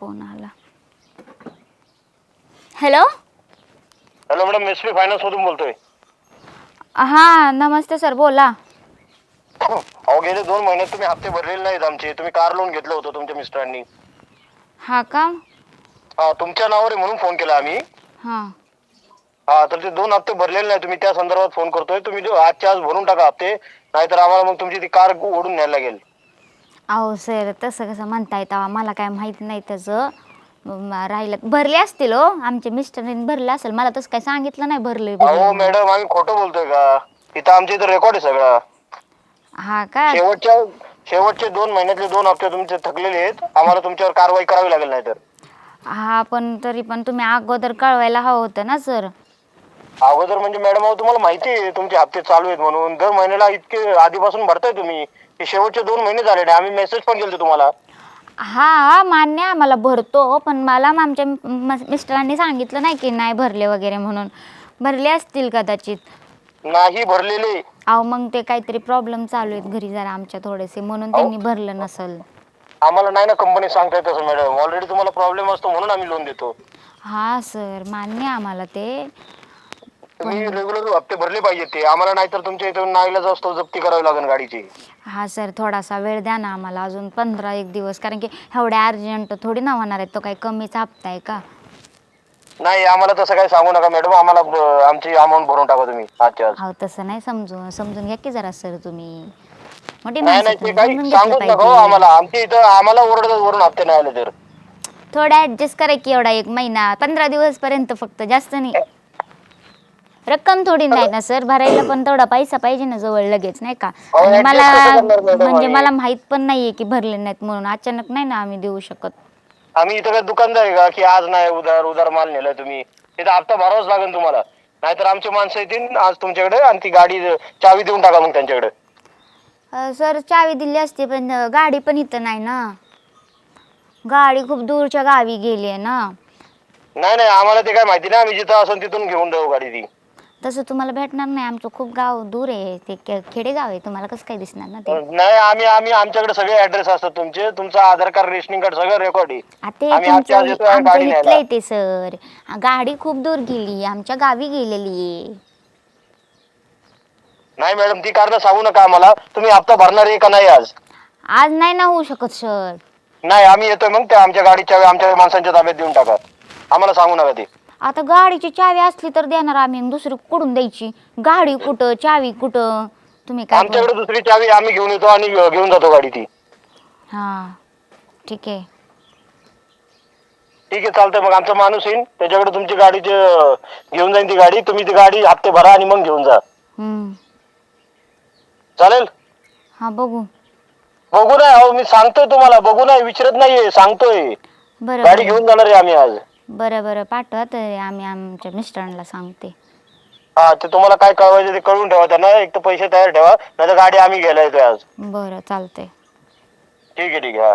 Phone आला hello hello madam S P finance मधून बोलतोय. हां नमस्ते सर बोला. अहो गेले दोन महिन्यात तुम्ही हप्ते भरलेले नाहीत आमचे. तुम्ही कार लोन घेतलं होतं तुमच्या मिस्टरांनी. हा का? हा तुमच्या नावावर आहे म्हणून फोन केला आम्ही. हां. हा तर ते दोन हप्ते भरलेले नाही तुम्ही त्या संदर्भात फोन करतोय. तुम्ही जो आजच्या आज भरून टाका हप्ते नाहीतर आम्हाला मग तुमची ती कार ओढून न्यायला लागेल. अहो सर तसं कसं म्हणता येतं मला काय माहीत नाही त्याचं. म- राहिलं भरले असतील हो आमच्या मिस्टरने भरले असेल. मला तसं काय सांगितलं नाही भरले अहो मॅडम आम्ही खोटं बोलतोय का? इथं आमच्या इथं रेकॉर्ड आहे सगळा. हा का? शेवटच्या शेवटचे दोन महिन्यातले दोन हप्ते तुमचे थकलेले आहेत. आम्हाला तुमच्यावर कारवाई करावी लागेल नाही तर हा पण तरी पण तुम्ही अगोदर कळवायला हवं होतं ना सर. अगोदर म्हणजे मॅडम अहो तुम्हाला माहिती आहे तुमचे हप्ते चालू आहेत म्हणून. दर महिन्याला इतके आधीपासून भरताय तुम्ही. हे शेवटचे दोन महिने झाले नाही आम्ही मेसेज पण केले तुम्हाला. हा मान्य आहे, आम्हाला भरतो पण मला मग आमच्या मिस्टरांनी सांगितलं नाही की नाही भरले वगैरे म्हणून. भरले असतील कदाचित. नाही भरलेले. अहो मग ते काहीतरी प्रॉब्लेम चालू आहेत घरी जरा आमच्या थोडेसे म्हणून त्यांनी भरलं नसल. आम्हाला नाही ना कंपनी सांगता येत तसं मॅडम. ऑलरेडी तुम्हाला प्रॉब्लेम असतो म्हणून आम्ही लोन देतो. हा सर मान्य आहे आम्हाला ते. तुम्ही रेग्युलर हप्ते भरले पाहिजे ते. आम्हाला नाहीतर तुमच्या इथून नाईलाज असतो जप्ती करावी लागेल गाडीची. हा सर थोडासा वेळ द्या ना आम्हाला. अजून पंधरा एक दिवस. कारण की एवढ्या अर्जंट थोडी ना होणार आहे तो काही कमीच हप्ता आहे का? नाही आम्हाला तसं काही सांगू नका मॅडम. आम्हाला आमची अमाऊंट भरून टाका तुम्ही. आजच्या आज. अहो तसं नाही समजून समजून घ्या की जरा सर तुम्ही. मोठी नाही माणसं नाही ते तुम्ही, काही समजून घेतलं सांगूच नका हो पाहिजे. आम्हाला. आमच्या इथं आम्हाला ओरडतात वरून हप्ते नाही आले तर. थोडा ऍडजस्ट करा की एवढा एक महिना. पंधरा दिवस पर्यंत फक्त. जास्त नाही. रक्कम थोडी नाही ना सर. भरायला पण तेवढा पैसा पाहिजे ना जवळ लगेच नाही का? अहो, आणि adjust मला madam म्हणजे? मला माहीत पण नाहीये की भरले नाहीत म्हणून. अचानक नाही ना आम्ही देऊ शकत. आम्ही इथं काय दुकानदार आहे का? की आज नाही उधार उधार माल नेलाय तुम्ही. तिथं हप्ता भरावाच लागेल तुम्हाला. नाहीतर आमची माणसं येतील आज तुमच्याकडे आणि ती गाडी चावी देऊन टाका मग त्यांच्याकडे. अ, सर चावी दिली असती पण अ, गाडी पण इथं नाही ना. गाडी खूप दूरच्या गावी गेली आहे ना. नाही नाही आम्हाला ते काय माहिती नाही. आम्ही जिथं असेल तिथून घेऊन जाऊ गाडी ती. तसं तुम्हाला भेटणार नाही. आमचं खूप गाव दूर आहे. ते के- खेडेगाव आहे. तुम्हाला कसं काय दिसणार ना ते? नाही आम्ही आम्ही आमच्याकडे सगळे ऍड्रेस असतात तुमचे. तुमचं आधार कार्ड रेशनिंग कार्ड सगळं रेकॉर्ड आहे. आ, ते आम्ही आजच्या आज तुमचं येतोय आमचं गाडी इथलं न्यायला. आहे ते सर. आ, गाडी खूप दूर गेली. आमच्या गावी गेलेली आहे. नाही मॅडम ती कारण सांगू नका आम्हाला. तुम्ही हप्ता भरणार आहे का नाही आज? आज नाही ना होऊ शकत सर. नाही आम्ही येतोय मग. त्या आमच्या गाडीच्या आमच्या माणसांच्या ताब्यात देऊन टाका. आम्हाला सांगू नका ते. आता गाडीची चावी असली तर देणार आम्ही आणि दुसरी कुठून द्यायची? गाडी कुठं चावी कुठं? तुम्ही काय बोल- आमच्याकडे दुसरी चावी आम्ही घेऊन येतो आणि घेऊन जातो गाडी ती. हा ठीक आहे. ठीक आहे चालतंय मग. आमचा माणूस येईल त्याच्याकडे तुमची गाडीची अं, घेऊन जाईन ती गाडी. तुम्ही ती गाडी हप्ते भरा आणि मग घेऊन जा. हम्म. चालेल? हा बघू. बघू नाही अहो मी सांगतोय तुम्हाला. बघू नाही विचारत नाहीये. सांगतोय. बरं गाडी बरं. घेऊन जाणार आहे आम्ही आज. बरं बरं. पाठवा तर आम्ही आमच्या मिस्टरांना सांगते. हा ते तुम्हाला काय कळवायचं ते कळून ठेवा त्यांना. एक तर पैसे तयार ठेवा नाही गाडी आम्ही घ्यायला येतोय आज. बरं चालतंय. ठीक आहे ठीक आहे. हा.